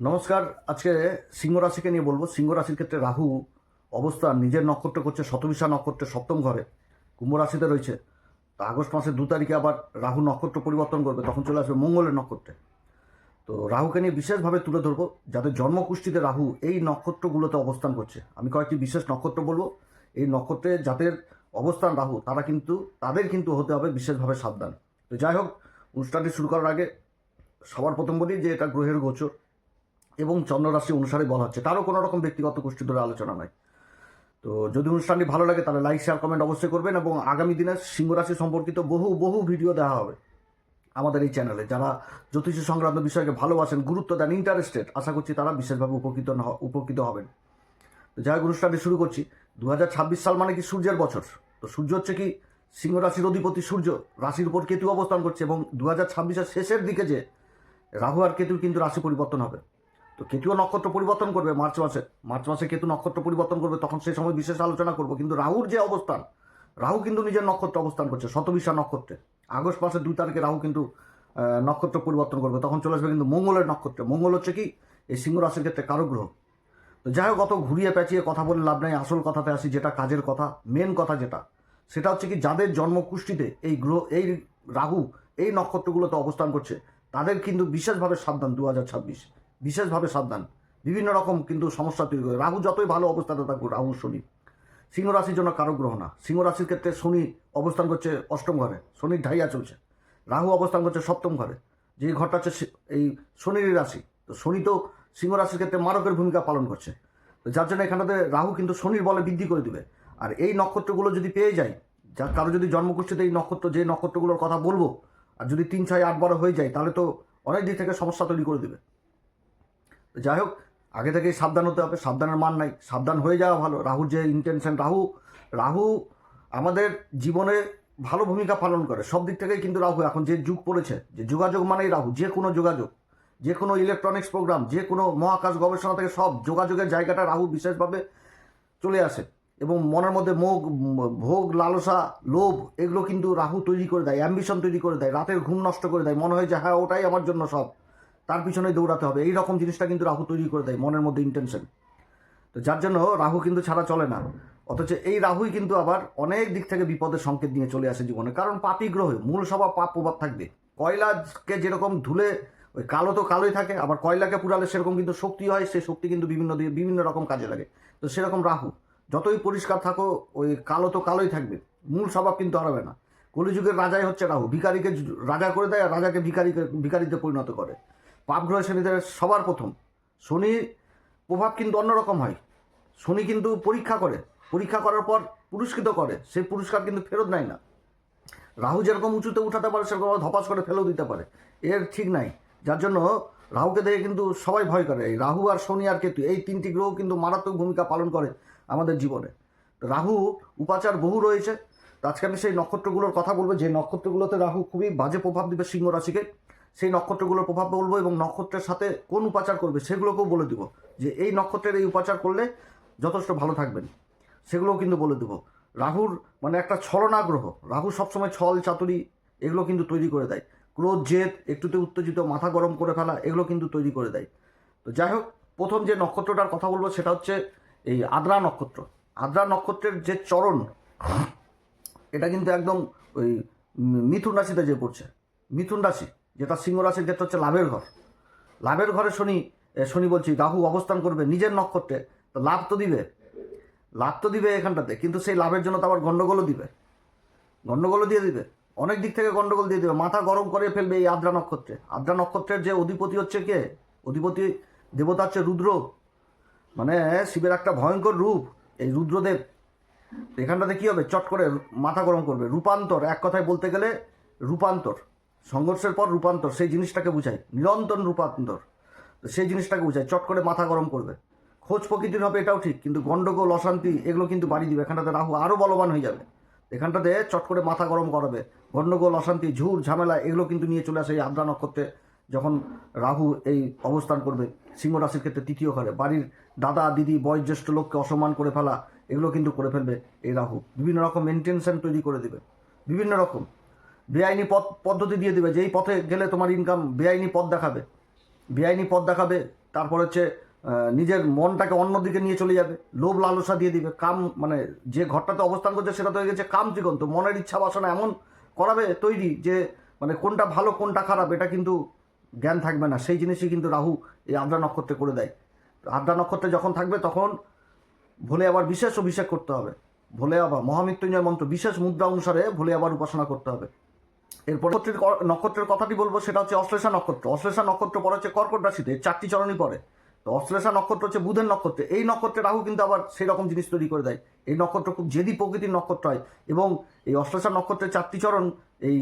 নমস্কার, আজকে সিংহ রাশিকে নিয়ে বলব। সিংহ রাশির ক্ষেত্রে রাহু অবস্থান নিজের নক্ষত্র করছে, শতবিশা নক্ষত্রের সপ্তম ঘরে কুম্ভ রাশিতে রয়েছে। তা আগস্ট মাসের দু তারিখে আবার রাহু নক্ষত্র পরিবর্তন করবে, তখন চলে আসবে মঙ্গলের নক্ষত্রে। তো রাহুকে নিয়ে বিশেষভাবে তুলে ধরবো যাদের জন্মকুষ্ঠিতে রাহু এই নক্ষত্রগুলোতে অবস্থান করছে। আমি কয়েকটি বিশেষ নক্ষত্র বলব। এই নক্ষত্রে যাদের অবস্থান রাহু, তারা কিন্তু, তাদের কিন্তু হতে হবে বিশেষভাবে সাবধান। তো যাই হোক, অনুষ্ঠানটি শুরু করার আগে সবার প্রথম বলি যে এটা গ্রহের গোচর। এবং চন্দ্ররাশি অনুসারে বলা হচ্ছে। তারও কোনো রকম ব্যক্তিগত গোষ্ঠী ধরে আলোচনা নয়। তো যদি অনুষ্ঠানটি ভালো লাগে তাহলে লাইক শেয়ার কমেন্ট অবশ্যই করবেন এবং আগামী দিনে সিংহ রাশি সম্পর্কিত বহু বহু ভিডিও দেওয়া হবে আমাদের এই চ্যানেলে যারা জ্যোতিষ সংক্রান্ত বিষয়কে ভালোবাসেন, গুরুত্ব দেন ইন্টারেস্টেড আশা করছি তারা বিশেষভাবে উপকৃত উপকৃত হবেন। তো যাই অনুষ্ঠানটি শুরু করছি। দু হাজার ছাব্বিশ সাল মানে কি? সূর্যের বছর। তো সূর্য হচ্ছে কি? সিংহ রাশির অধিপতি সূর্য। রাশির উপর কেতু অবস্থান করছে এবং দু হাজার শেষের দিকে যে রাহু আর কেতুর কিন্তু রাশি পরিবর্তন হবে। তো কেতুও নক্ষত্র পরিবর্তন করবে মার্চ মাসে। মার্চ মাসে কেতু নক্ষত্র পরিবর্তন করবে, তখন সেই সময় বিশেষ আলোচনা করব। কিন্তু রাহুর যে অবস্থান, রাহু কিন্তু নিজের নক্ষত্র অবস্থান করছে, শতবিশা নক্ষত্রে। আগস্ট মাসের দুই তারিখে রাহু কিন্তু নক্ষত্র পরিবর্তন করবে, তখন চলে আসবে কিন্তু মঙ্গলের নক্ষত্রে। মঙ্গল হচ্ছে কি? এই সিংহ রাশির ক্ষেত্রে গ্রহ। তো যাই হোক, অত ঘুরিয়ে পেঁচিয়ে কথা বলে লাভ নেই, আসল কথাতে আসি, যেটা কাজের কথা মেন কথা যেটা। সেটা হচ্ছে কি, যাদের জন্মকুষ্ঠিতে এই গ্রহ, এই রাহু, এই নক্ষত্রগুলোতে অবস্থান করছে, তাদের কিন্তু বিশেষভাবে সাবধান দু হাজার ছাব্বিশ। বিশেষভাবে সাবধান। বিভিন্ন রকম কিন্তু সমস্যা তৈরি করে। রাহু যতই ভালো অবস্থাতে থাকুক, রাহু শনি। সিংহ রাশির জন্য কারও গ্রহ না। সিংহ রাশির ক্ষেত্রে শনি অবস্থান করছে অষ্টম ঘরে। শনির ঢাইয়া চলছে। রাহু অবস্থান করছে সপ্তম ঘরে। যে ঘরটা হচ্ছে এই শনির রাশি। তো শনি তো সিংহ রাশির ক্ষেত্রে মারকের ভূমিকা পালন করছে। তো যার জন্য এখানটাতে রাহু কিন্তু শনির বলে বৃদ্ধি করে দেবে। আর এই নক্ষত্রগুলো যদি পেয়ে যায়, যা কারও যদি জন্মকুষ্ঠিতে এই নক্ষত্র যে নক্ষত্রগুলোর কথা বলব, আর যদি তিন ছয় আট, বারো হয়ে যায়, তাহলে তো অনেক দিক থেকে সমস্যা তৈরি করে দেবে। যাই হোক, আগে থেকেই সাবধান হতে হবে, সাবধানের মান নাই। সাবধান হয়ে যাওয়া ভালো। রাহুর যে ইন্টেনশন রাহু রাহু আমাদের জীবনে ভালো ভূমিকা পালন করে। সব দিক থেকেই কিন্তু রাহু, এখন যে যুগ পড়েছে, যে যোগাযোগ মানেই রাহু, যে কোনো যোগাযোগ, যে কোনো ইলেকট্রনিক্স প্রোগ্রাম যে কোনো মহাকাশ গবেষণা থেকে সব যোগাযোগের জায়গাটা রাহু বিশেষভাবে চলে আসে। এবং মনের মধ্যে মোগ, ভোগ, লালসা, লোভ, এগুলো কিন্তু রাহু তৈরি করে দেয় অ্যাম্বিশন তৈরি করে দেয়, রাতের ঘুম নষ্ট করে দেয়। মনে হয় যে হ্যাঁ ওটাই আমার জন্য সব। তার পিছনে দৌড়াতে হবে। এই রকম জিনিসটা কিন্তু রাহু তৈরি করে দেয় মনের মধ্যে ইন্টেনশন তো যার জন্য রাহু কিন্তু ছাড়া চলে না। অথচ এই রাহুই কিন্তু আবার অনেক দিক থেকে বিপদের সংকেত নিয়ে চলে আসে জীবনে। কারণ পাপি গ্রহ, মূল স্বভাব পাপ প্রভাব থাকবে। কয়লাকে যেরকম ধুলে, ওই কালো তো কালোই থাকে, আবার কয়লাকে পুরালে সেরকম কিন্তু শক্তি হয়, সেই শক্তি কিন্তু বিভিন্ন দিয়ে, বিভিন্ন রকম কাজে লাগে। তো সেরকম রাহু, যতই পরিষ্কার থাকো, ওই কালো তো কালোই থাকবে। মূল স্বভাব কিন্তু হারাবে না। কলিযুগের রাজাই হচ্ছে রাহু। ভিকারিকে রাজা করে দেয় আর রাজাকে ভিকারিকে ভিকারিতে পরিণত করে। পাপগ্রহ শ্রেণীদের সবার প্রথম। শনির প্রভাব কিন্তু অন্যরকম হয়। শনি কিন্তু পরীক্ষা করে। পরীক্ষা করার পর পুরস্কৃত করে। সেই পুরস্কার কিন্তু ফেরত নেয় না। রাহু যেরকম উঁচুতে উঠাতে পারে, সেরকম ধপাস করে ফেলেও দিতে পারে। এর ঠিক নাই। যার জন্য রাহুকে দেখে কিন্তু সবাই ভয় করে। এই রাহু আর শনি আর কেতু, এই তিনটি গ্রহ কিন্তু মারাত্মক ভূমিকা পালন করে আমাদের জীবনে। রাহু উপাচার বহু রয়েছে। আজকে আমি সেই নক্ষত্রগুলোর কথা বলব। যে নক্ষত্রগুলোতে রাহু খুবই বাজে প্রভাব দিবে সিংহ রাশিকে। সেই নক্ষত্রগুলোর প্রভাব বলব এবং নক্ষত্রের সাথে কোন উপাচার করবে সেগুলোকেও বলে দিব। যে এই নক্ষত্রের এই উপাচার করলে যথেষ্ট ভালো থাকবেন। সেগুলোও কিন্তু বলে দেবো। রাহুর মানে একটা ছলনা গ্রহ রাহু সবসময় ছল, চাতুরি এগুলো কিন্তু তৈরি করে দেয়। ক্রোধ, জেদ, একটুতে উত্তেজিত, মাথা গরম করে ফেলা এগুলো কিন্তু তৈরি করে দেয়। তো যাই হোক, প্রথম যে নক্ষত্রটার কথা বলব সেটা হচ্ছে এই আদ্রা নক্ষত্র। আদ্রা নক্ষত্রের যে চরণ, এটা কিন্তু একদম ওই মিথুন রাশিতে যে পড়ছে। মিথুন রাশি। যেটা সিংহ রাশির ক্ষেত্রে হচ্ছে লাভের ঘর। লাভের ঘরে শনি শনি বলছি, রাহু অবস্থান করবে নিজের নক্ষত্রে, তো লাভ তো দিবে। লাভ তো দিবে এখানটাতে, কিন্তু সেই লাভের জন্য তো আবার গন্ডগোলও দিবে। গন্ডগোলও দিয়ে দিবে। অনেক দিক থেকে গন্ডগোল দিয়ে দেবে। মাথা গরম করে ফেলবে এই আদ্রা নক্ষত্রে। আদ্রা নক্ষত্রের যে অধিপতি হচ্ছে কে? অধিপতি দেবতা হচ্ছে রুদ্র। মানে শিবের একটা ভয়ঙ্কর রূপ, এই রুদ্রদেব। এখানটাতে কী হবে? চট করে মাথা গরম করবে। রূপান্তর, এক কথায় বলতে গেলে রূপান্তর। সংঘর্ষের পর রূপান্তর, সেই জিনিসটাকে বুঝায় নিরন্তর রূপান্তর। সেই জিনিসটাকে বুঝায় চট করে মাথা গরম করবে। খোঁজ প্রকৃতির হবে, এটাও ঠিক, কিন্তু গণ্ডগোল অশান্তি, এগুলো কিন্তু বাড়ি দিবে। এখানটাতে রাহু আরও বলবান হয়ে যাবে। এখানটাতে চট করে মাথা গরম করাবে। গণ্ডগোল অশান্তি ঝুর ঝামেলা, এগুলো কিন্তু নিয়ে চলে আসে এই আদ্রা নক্ষত্রে, যখন রাহু এই অবস্থান করবে, সিংহ রাশির ক্ষেত্রে তৃতীয় ঘরে। বাড়ির দাদা, দিদি, বয়োজ্যেষ্ঠ লোককে অসম্মান করে ফেলা, এগুলো কিন্তু করে ফেলবে এই রাহু। বিভিন্ন রকম মেনটেনশন তৈরি করে দেবে। বিভিন্ন রকম। বেআইনি পথ পদ্ধতি দিয়ে দেবে। যে এই পথে গেলে তোমার ইনকাম বেআইনি পথ দেখাবে। বেআইনি পথ দেখাবে, তারপর হচ্ছে নিজের মনটাকে অন্যদিকে নিয়ে চলে যাবে। লোভ লালসা দিয়ে দিবে। কাম মানে যে ঘরটাতে অবস্থান করছে সেটা তো হয়ে গেছে কাম ত্রিকন্ত মনের ইচ্ছা বাসনা এমন করাবে তৈরি যে মানে কোনটা ভালো, কোনটা খারাপ, এটা কিন্তু জ্ঞান থাকবে না। সেই জিনিসই কিন্তু রাহু এই আদ্রা নক্ষত্রে করে দেয়। তো আদ্রা নক্ষত্রে যখন থাকবে তখন ভোলে আবার বিশেষ অভিষেক করতে হবে। ভোলে আবার মহামৃত্যুঞ্জয় মন্ত্র বিশেষ মুদ্রা অনুসারে ভোলে আবার উপাসনা করতে হবে। এরপর নক্ষত্রের নক্ষত্রের কথাটি বলব, সেটা হচ্ছে অশ্লেষা নক্ষত্র। অশ্লেষা নক্ষত্র পরে হচ্ছে কর্কট রাশিতে চারটি চরণই পরে তো অশ্লেষা নক্ষত্র হচ্ছে বুধের নক্ষত্রে। এই নক্ষত্রে রাহু কিন্তু আবার সেই রকম জিনিস তৈরি করে দেয়। এই নক্ষত্র খুব জেদি প্রকৃতির নক্ষত্র হয় এবং এই অশ্লেষা নক্ষত্রের চারটি চরণ এই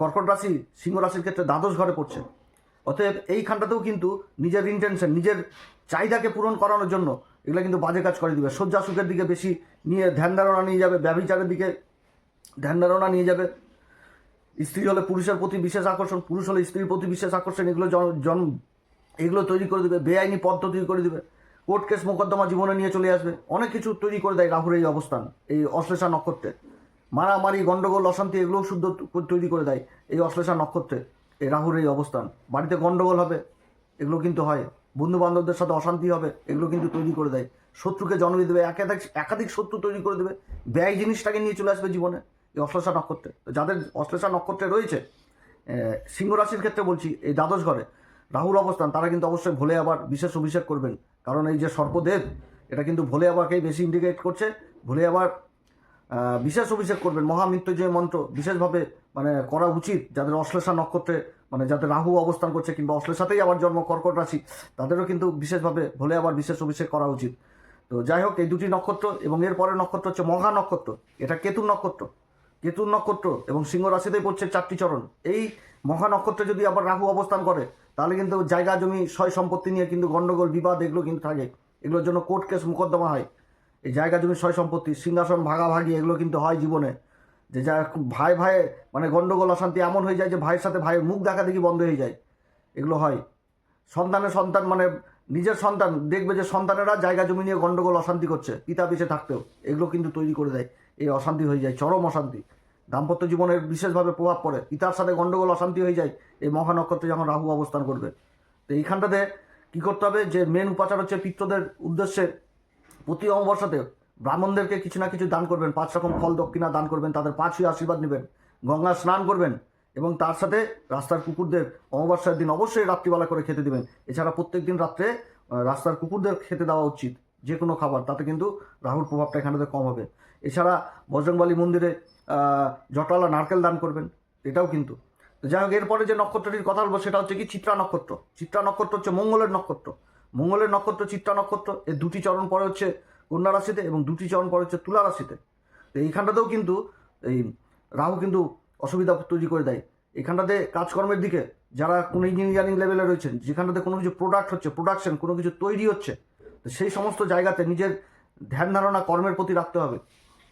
কর্কট রাশি, সিংহ রাশির ক্ষেত্রে দ্বাদশ ঘরে পড়ছে। অতএব এইখানটাতেও কিন্তু নিজের ইন্টেনশন নিজের চাহিদাকে পূরণ করানোর জন্য এগুলো কিন্তু বাজে কাজ করে দিবে। শয্যা সুখের দিকে বেশি নিয়ে ধ্যান ধারণা নিয়ে যাবে ব্যবিচারের দিকে ধ্যান ধারণা নিয়ে যাবে। স্ত্রী হলে পুরুষের প্রতি বিশেষ আকর্ষণ, পুরুষ হলে স্ত্রীর প্রতি বিশেষ আকর্ষণ, এগুলো জন- জন্ম এগুলো তৈরি করে দেবে, বেআইনি তৈরি করে দেবে, কোর্ট কেস মোকদ্দমা জীবনে নিয়ে চলে আসবে, অনেক কিছু তৈরি করে দেয় রাহুর এই অবস্থান, এই অশ্লেষা নক্ষত্রে। মারামারি, গন্ডগোল, অশান্তি, এগুলোও শুদ্ধ তৈরি করে দেয় এই অশ্লেষা নক্ষত্রে, এই রাহুর এই অবস্থান। বাড়িতে গন্ডগোল হবে, এগুলো কিন্তু হয়। বন্ধু বান্ধবদের সাথে অশান্তি হবে, এগুলো কিন্তু তৈরি করে দেয়। শত্রুকে জন্ম দেবে, একাধিক একাধিক শত্রু তৈরি করে দেবে, ব্যয় জিনিসটাকে নিয়ে চলে আসবে জীবনে। এই অশ্লেষা নক্ষত্রে। যাদের অশ্লেষা নক্ষত্রে রয়েছে সিংহ রাশির ক্ষেত্রে বলছি, এই দ্বাদশ ঘরে রাহুর অবস্থান, তারা কিন্তু অবশ্যই ভোলে আবার বিশেষ অভিষেক করবেন। কারণ এই যে সর্পদেব, এটা কিন্তু ভোলে আবারকেই বেশি ইন্ডিকেট করছে, ভোলে আবার বিশেষ অভিষেক করবেন। মহামৃত্যুঞ্জয় মন্ত্র বিশেষভাবে মানে করা উচিত। যাদের অশ্লেষা নক্ষত্রে মানে যাদের রাহু অবস্থান করছে কিংবা অশ্লেষাতেই আবার জন্ম কর্কট রাশি, তাদেরও কিন্তু বিশেষভাবে ভোলে আবার বিশেষ অভিষেক করা উচিত। তো যাই হোক, এই দুটি নক্ষত্র এবং এর পরের নক্ষত্র হচ্ছে মহা নক্ষত্র। এটা কেতুর নক্ষত্র। কেতুর নক্ষত্র এবং সিংহ রাশিতেই পড়ছে চারটি চরণ। এই মহা নক্ষত্রে যদি আবার রাহু অবস্থান করে, তাহলে কিন্তু জায়গা জমি, সয় সম্পত্তি নিয়ে কিন্তু গন্ডগোল, বিবাদ এগুলো কিন্তু থাকে। এগুলোর জন্য কোর্ট কেস মোকদ্দমা হয়। এই জায়গা জমি, সয় সম্পত্তি, সিংহাসন ভাগাভাগি এগুলো কিন্তু হয় জীবনে। যে যা ভাই ভাই মানে গণ্ডগোল অশান্তি এমন হয়ে যায় যে ভাইয়ের সাথে ভাইয়ের মুখ দেখা দেখি বন্ধ হয়ে যায়। এগুলো হয়। সন্তানের সন্তান মানে নিজের সন্তান, দেখবে যে সন্তানেরা জায়গা জমি নিয়ে গণ্ডগোল অশান্তি করছে, পিতা পিছে থাকতেও। এগুলো কিন্তু তৈরি করে দেয়। এই অশান্তি হয়ে যায়, চরম অশান্তি। দাম্পত্য জীবনের বিশেষভাবে প্রভাব পড়ে। পিতার সাথে গণ্ডগোল, অশান্তি হয়ে যায়, এই মহানক্ষত্রে যখন রাহু অবস্থান করবে। তো এইখানটাতে কী করতে হবে? যে মেন উপাচার হচ্ছে পিত্রদের উদ্দেশ্যে প্রতি অমাবস্যাতে ব্রাহ্মণদেরকে কিছু না কিছু দান করবেন। পাঁচ রকম ফল দক্ষিণা দান করবেন, তাদের পাঁচই আশীর্বাদ নেবেন, গঙ্গা স্নান করবেন এবং তার সাথে রাস্তার কুকুরদের অমাবস্যার দিন অবশ্যই রাত্রিবেলা করে খেতে দেবেন। এছাড়া প্রত্যেক দিন রাত্রে রাস্তার কুকুরদের খেতে দেওয়া উচিত যে কোনো খাবার। তাতে কিন্তু রাহুর প্রভাবটা এখানেতে কম হবে। এছাড়া বজরংবালী মন্দিরে জটালা নারকেল দান করবেন, এটাও কিন্তু। যাই হোক, এরপরে যে নক্ষত্রটির কথা বলব, সেটা হচ্ছে কি চিত্রা নক্ষত্র। চিত্রা নক্ষত্র হচ্ছে মঙ্গলের নক্ষত্র। মঙ্গলের নক্ষত্র, চিত্রা নক্ষত্র, এর দুটি চরণ পরে হচ্ছে কন্যা রাশিতে এবং দুটি চরণ পরে হচ্ছে তুলা রাশিতে। তো এইখানটাতেও কিন্তু এই রাহু কিন্তু অসুবিধা তৈরি করে দেয়। এখানটাতে কাজকর্মের দিকে যারা কোনো ইঞ্জিনিয়ারিং লেভেলে রয়েছেন, যেখানটাতে কোনো কিছু প্রোডাক্ট হচ্ছে প্রোডাকশন কোনো কিছু তৈরি হচ্ছে, তো সেই সমস্ত জায়গাতে নিজের ধ্যান ধারণা কর্মের প্রতি রাখতে হবে।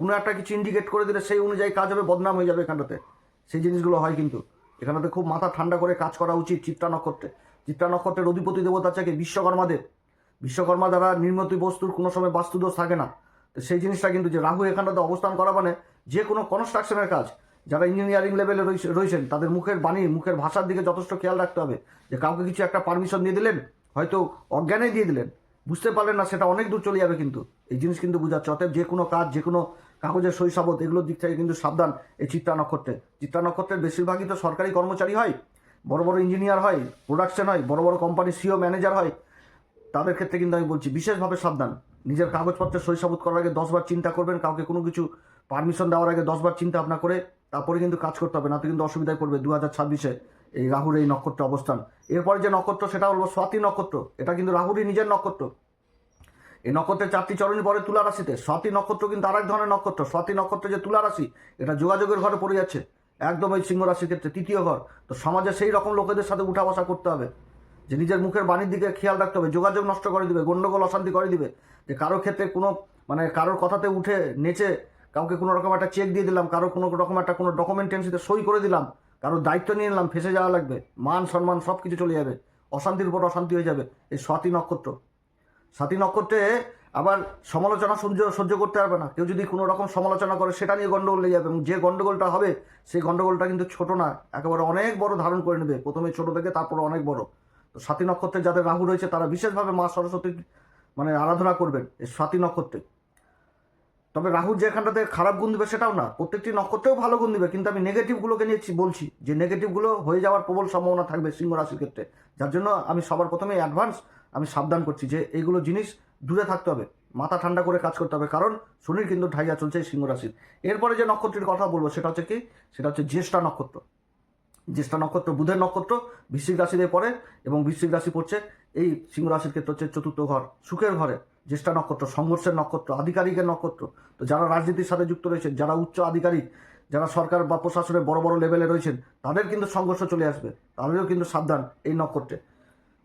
কোনো একটা কিছু ইন্ডিকেট করে দিলে সেই অনুযায়ী কাজ হবে, বদনাম হয়ে যাবে এখানটাতে। সেই জিনিসগুলো হয় কিন্তু। এখানটাতে খুব মাথা ঠান্ডা করে কাজ করা উচিত চিত্রা নক্ষত্রে। চিত্রা নক্ষত্রের অধিপতি দেবতা হচ্ছে বিশ্বকর্মাদের বিশ্বকর্মা দ্বারা নির্মিত বস্তুর কোনো সময় বাস্তুদোষ থাকে না। তো সেই জিনিসটা কিন্তু যে রাহু এখানটাতে অবস্থান করা মানে যে কোনো কনস্ট্রাকশনের কাজ। যারা ইঞ্জিনিয়ারিং লেভেলে রয়েছে- রয়েছেন, তাদের মুখের বাণী, মুখের ভাষার দিকে যথেষ্ট খেয়াল রাখতে হবে। যে কাউকে কিছু একটা পারমিশন দিয়ে দিলেন, হয়তো অজ্ঞানে দিয়ে দিলেন। বুঝতে পারলেন না, সেটা অনেক দূর চলে যাবে কিন্তু। এই জিনিস কিন্তু বোঝাচ্ছে। অতএব যে কোনো কাজ, যে কোনো কাগজের শৈশবত এগুলোর দিক থেকে কিন্তু সাবধান এই চিত্রা নক্ষত্রে চিত্রা নক্ষত্রের বেশিরভাগই তো সরকারি কর্মচারী হয়, বড় বড় ইঞ্জিনিয়ার হয় প্রোডাকশন হয়, বড় বড় কোম্পানির সিও ম্যানেজার হয়। তাদের ক্ষেত্রে কিন্তু আমি বলছি বিশেষভাবে সাবধান। নিজের কাগজপত্রের শৈশবোধ করার আগে দশবার চিন্তা করবেন, কাউকে কোনো কিছু পারমিশন দেওয়ার আগে দশবার চিন্তা ভাবনা করে তারপরে কিন্তু কাজ করতে হবে না তো কিন্তু অসুবিধায় পড়বে দু হাজার ছাব্বিশে এই রাহুর এই নক্ষত্র অবস্থান। এরপরে যে নক্ষত্র, সেটা হলো স্বাতি নক্ষত্র। এটা কিন্তু রাহুরই নিজের নক্ষত্র। এই নক্ষত্রের চারটি চরণই পরে তুলা রাশিতে। স্বাতি নক্ষত্র কিন্তু আরেক ধরনের নক্ষত্র। স্বাতি নক্ষত্র যে তুলা রাশি, এটা যোগাযোগের ঘরে পড়ে যাচ্ছে। একদম এই সিংহ রাশির ক্ষেত্রে তৃতীয় ঘর। তো সমাজে সেই রকম লোকেদের সাথে উঠা বসা করতে হবে। যে নিজের মুখের বাণীর দিকে খেয়াল রাখতে হবে। যোগাযোগ নষ্ট করে দিবে গণ্ডগোল অশান্তি করে দিবে। যে কারোর ক্ষেত্রে কোনো মানে কারোর কথাতে উঠে নেচে কাউকে কোনো রকম একটা চেক দিয়ে দিলাম, কারও কোনো রকম একটা কোনো ডকুমেন্টেন্সিতে সই করে দিলাম কারোর দায়িত্ব নিয়ে নিলাম, ফেসে যাওয়া লাগবে মান সম্মান সব কিছু চলে যাবে, অশান্তির উপর অশান্তি হয়ে যাবে। এই স্বাতি নক্ষত্র। সাথী নক্ষত্রে আবার সমালোচনা সহ্য সহ্য করতে পারবে না। কেউ যদি কোনো রকম সমালোচনা করে, সেটা নিয়ে গন্ডগোল লেগে যাবে এবং যে গন্ডগোলটা হবে, সেই গন্ডগোলটা কিন্তু ছোট না, একেবারে অনেক বড় ধারণ করে নেবে। প্রথমে ছোট থেকে তারপরে অনেক বড়। তো স্বাতী নক্ষত্রে যাদের রাহু রয়েছে, তারা বিশেষভাবে মা সরস্বতীর মানে আরাধনা করবেন এই স্বাতী নক্ষত্রে তবে রাহুর যে এখানটাতে খারাপ গুণ দিবে সেটাও না। প্রত্যেকটি নক্ষত্রেও ভালো গুণ দিবে, কিন্তু আমি নেগেটিভগুলোকে নিয়ে বলছি। যে নেগেটিভগুলো হয়ে যাওয়ার প্রবল সম্ভাবনা থাকবে সিংহ রাশির ক্ষেত্রে। যার জন্য আমি সবার প্রথমে অ্যাডভান্স সাবধান করছি যে এইগুলো জিনিস দূরে থাকতে হবে, মাথা ঠান্ডা করে কাজ করতে হবে, কারণ শনির কিন্তু ঢাইয়া চলছে সিংহ রাশির। এরপরে যে নক্ষত্রের কথা বলব সেটা হচ্ছে কি? সেটা হচ্ছে জ্যেষ্ঠা নক্ষত্র। জ্যেষ্ঠা নক্ষত্র, বুধের নক্ষত্র, বৃশ্চিক রাশিতে পড়ে এবং বৃশ্চিক রাশি পড়ছে এই সিংহ রাশির ক্ষেত্রে হচ্ছে চতুর্থ ঘর, সুখের ঘরে। জ্যেষ্ঠা নক্ষত্র, সংঘর্ষের নক্ষত্র, আধিকারিকের নক্ষত্র। তো যারা রাজনীতির সাথে যুক্ত রয়েছেন, যারা উচ্চ আধিকারিক, যারা সরকার বা প্রশাসনের বড় বড় লেভেলে রয়েছেন, তাদের কিন্তু সংঘর্ষ চলে আসবে। তাদেরও কিন্তু সাবধান এই নক্ষত্রে।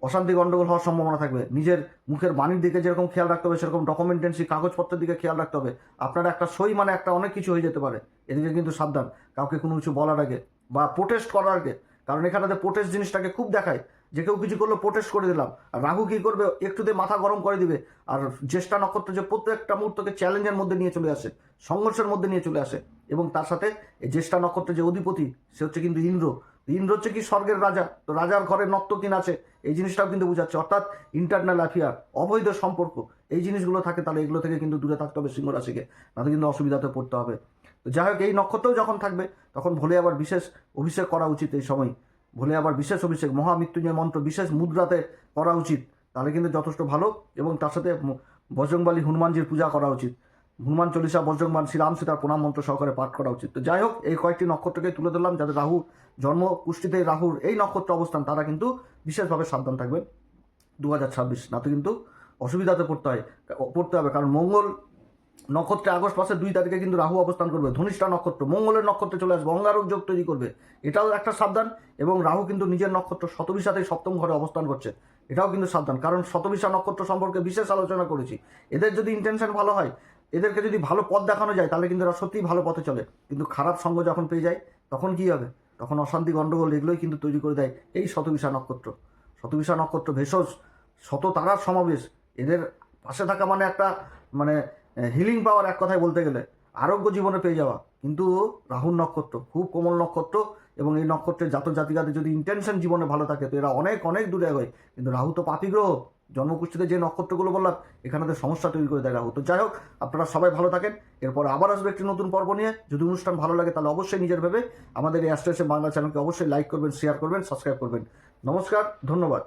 অশান্তি গণ্ডগোল হওয়ার সম্ভাবনা থাকবে। নিজের মুখের বাণীর দিকে যেরকম খেয়াল রাখতে হবে, সেরকম ডকুমেন্টেন্সি কাগজপত্রের দিকে খেয়াল রাখতে হবে। আপনার একটা সই মানে একটা অনেক কিছু হয়ে যেতে পারে। এদিকে কিন্তু সাবধান। কাউকে কোনো কিছু বলার আগে বা প্রোটেস্ট করার আগে। কারণ এখানে প্রোটেস্ট জিনিসটাকে খুব দেখায়, যে কেউ কিছু করল প্রোটেস্ট করে দিলাম। আর রাহু কি করবে? একটুতে মাথা গরম করে দিবে। আর জ্যেষ্ঠা নক্ষত্র যে প্রত্যেকটা মুহূর্তকে চ্যালেঞ্জের মধ্যে নিয়ে চলে আসে, সংঘর্ষের মধ্যে নিয়ে চলে আসে। এবং তার সাথে জ্যেষ্ঠা নক্ষত্রের যে অধিপতি, সে হচ্ছে কিন্তু ইন্দ্র। ইন্দ্র হচ্ছে কি স্বর্গের রাজা, তো রাজার ঘরে নর্তকিন আছে, এই জিনিসটাও কিন্তু বোঝাচ্ছে। অর্থাৎ ইন্টারনাল অ্যাফেয়ার অবৈধ সম্পর্ক, এই জিনিসগুলো থাকে, তাহলে এগুলো থেকে কিন্তু দূরে থাকতে হবে সিংহ রাশিকে তাতে কিন্তু অসুবিধাতে পড়তে হবে। তো যাই হোক, এই নক্ষত্রও যখন থাকবে, তখন ভোলে আবার বিশেষ অভিষেক করা উচিত এই সময়। ভোলে আবার বিশেষ অভিষেক, মহামৃত্যুঞ্জয় মন্ত্র বিশেষ মুদ্রাতে করা উচিত, তাহলে কিন্তু যথেষ্ট ভালো, এবং তার সাথে বজরংবলী হনুমানজির পূজা করা উচিত। হনুমান চল্লিশা বজরংবান শ্রীরাম সীতার প্রণাম মন্ত্র সহকারে পাঠ করা উচিত। তো যাই হোক, এই কয়েকটি নক্ষত্রকে তুলে ধরলাম যাদের রাহু জন্ম পুষ্টিতে রাহুর এই নক্ষত্র অবস্থান, তারা কিন্তু বিশেষভাবে সাবধান থাকবেন। দু হাজার ছাব্বিশ না তো কিন্তু অসুবিধাতে পড়তে হয়, পড়তে হবে, কারণ মঙ্গল নক্ষত্রে আগস্ট মাসের দুই তারিখে কিন্তু রাহু অবস্থান করবে, ধনিষ্ঠা নক্ষত্র, মঙ্গলের নক্ষত্রে চলে আসবে, অঙ্গারক যোগ তৈরি করবে। এটাও একটা সাবধান, এবং রাহু কিন্তু নিজের নক্ষত্র শতবিশাতে সপ্তম ঘরে অবস্থান করছে, এটাও কিন্তু সাবধান, কারণ শতবিশা নক্ষত্র সম্পর্কে বিশেষ আলোচনা করেছি। এদের যদি ইন্টেনশন ভালো হয় এদেরকে যদি ভালো পথ দেখানো যায়, তাহলে কিন্তু এরা সত্যিই ভালো পথে চলে। কিন্তু খারাপ সঙ্গ যখন পেয়ে যায়, তখন কি হবে? তখন অশান্তি গণ্ডগোল এগুলোই কিন্তু তৈরি করে দেয় এই শতবিশা নক্ষত্র। শতবিশা নক্ষত্র ভেষজ, শত তারার সমাবেশ, এদের পাশে থাকা মানে একটা মানে হিলিং পাওয়ার এক কথায় বলতে গেলে, আরোগ্য জীবনে পেয়ে যাওয়া। কিন্তু রাহুর নক্ষত্র, খুব কোমল নক্ষত্র, এবং এই নক্ষত্রের জাতক জাতিকাদের যদি ইন্টেনশন জীবনে ভালো থাকে, তো এরা অনেক অনেক দূরে এগোয়। কিন্তু রাহু তো পাপি গ্রহ। জন্মকুষ্ঠিতে যে নক্ষত্রগুলো বললাম, এখানে তো সমস্যা তৈরি করে দেখা হতো। যাই হোক, আপনারা সবাই ভালো থাকেন। এরপর আবার আসবে একটি নতুন পর্ব নিয়ে। যদি অনুষ্ঠান ভালো লাগে, তাহলে অবশ্যই নিজের ভেবে আমাদের এই অ্যাস্ট্রেসে বাংলা চ্যানেলকে অবশ্যই লাইক করবেন শেয়ার করবেন সাবস্ক্রাইব করবেন। নমস্কার, ধন্যবাদ।